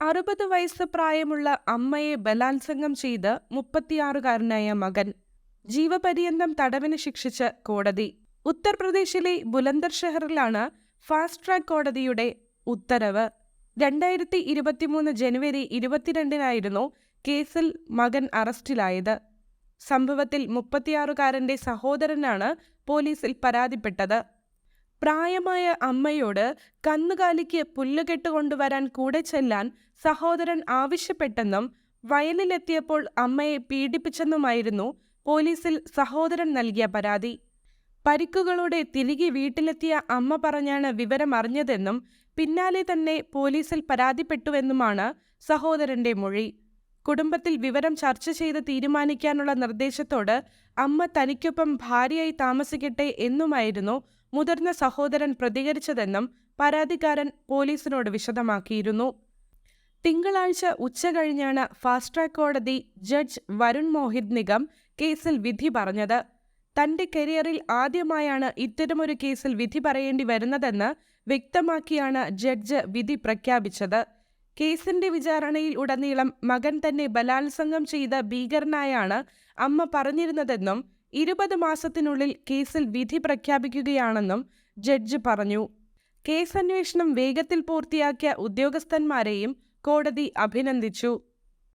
അറുപത് വയസ്സ് പ്രായമുള്ള അമ്മയെ ബലാത്സംഗം ചെയ്ത് മുപ്പത്തിയാറുകാരനായ മകൻ ജീവപര്യന്തം തടവിന് ശിക്ഷിച്ച് കോടതി. ഉത്തർപ്രദേശിലെ ബുലന്ദർ ഷെഹറിലാണ് ഫാസ്റ്റ് ട്രാക്ക് കോടതിയുടെ ഉത്തരവ്. രണ്ടായിരത്തി ഇരുപത്തിമൂന്ന് ജനുവരി ഇരുപത്തിരണ്ടിനായിരുന്നു കേസിൽ മകൻ അറസ്റ്റിലായത്. സംഭവത്തിൽ മുപ്പത്തിയാറുകാരന്റെ സഹോദരനാണ് പോലീസിൽ പരാതിപ്പെട്ടത്. പ്രായമായ അമ്മയോട് കന്നുകാലിക്ക് പുല്ലുകെട്ട് കൊണ്ടുവരാൻ കൂടെ ചെല്ലാൻ സഹോദരൻ ആവശ്യപ്പെട്ടെന്നും വയലിലെത്തിയപ്പോൾ അമ്മയെ പീഡിപ്പിച്ചെന്നുമായിരുന്നു പോലീസിൽ സഹോദരൻ നൽകിയ പരാതി. പരിക്കുകളോടെ തിരികെ വീട്ടിലെത്തിയ അമ്മ പറഞ്ഞാണ് വിവരം അറിഞ്ഞതെന്നും പിന്നാലെ തന്നെ പോലീസിൽ പരാതിപ്പെട്ടുവെന്നുമാണ് സഹോദരന്റെ മൊഴി. കുടുംബത്തിൽ വിവരം ചർച്ച ചെയ്ത് തീരുമാനിക്കാനുള്ള നിർദ്ദേശത്തോട് അമ്മ തനിക്കൊപ്പം ഭാര്യയായി താമസിക്കട്ടെ എന്നുമായിരുന്നു മുതിർന്ന സഹോദരൻ പ്രതികരിച്ചതെന്നും പരാതിക്കാരൻ പോലീസിനോട് വിശദമാക്കിയിരുന്നു. തിങ്കളാഴ്ച ഉച്ചകഴിഞ്ഞാണ് ഫാസ്റ്റ് ട്രാക്ക് കോടതി ജഡ്ജ് വരുൺ മോഹിത് നിഗം കേസിൽ വിധി പറഞ്ഞത്. തന്റെ കരിയറിൽ ആദ്യമായാണ് ഇത്തരമൊരു കേസിൽ വിധി പറയേണ്ടി വരുന്നതെന്ന് വ്യക്തമാക്കിയാണ് ജഡ്ജ് വിധി പ്രഖ്യാപിച്ചത്. കേസിന്റെ വിചാരണയിൽ ഉടനീളം മകൻ തന്നെ ബലാത്സംഗം ചെയ്ത ഭീകരനായാണ് അമ്മ പറഞ്ഞിരുന്നതെന്നും ഇരുപത് മാസത്തിനുള്ളിൽ കേസിൽ വിധി പ്രഖ്യാപിക്കുകയാണെന്നും ജഡ്ജ് പറഞ്ഞു. കേസന്വേഷണം വേഗത്തിൽ പൂർത്തിയാക്കിയ ഉദ്യോഗസ്ഥന്മാരെയും കോടതി അഭിനന്ദിച്ചു.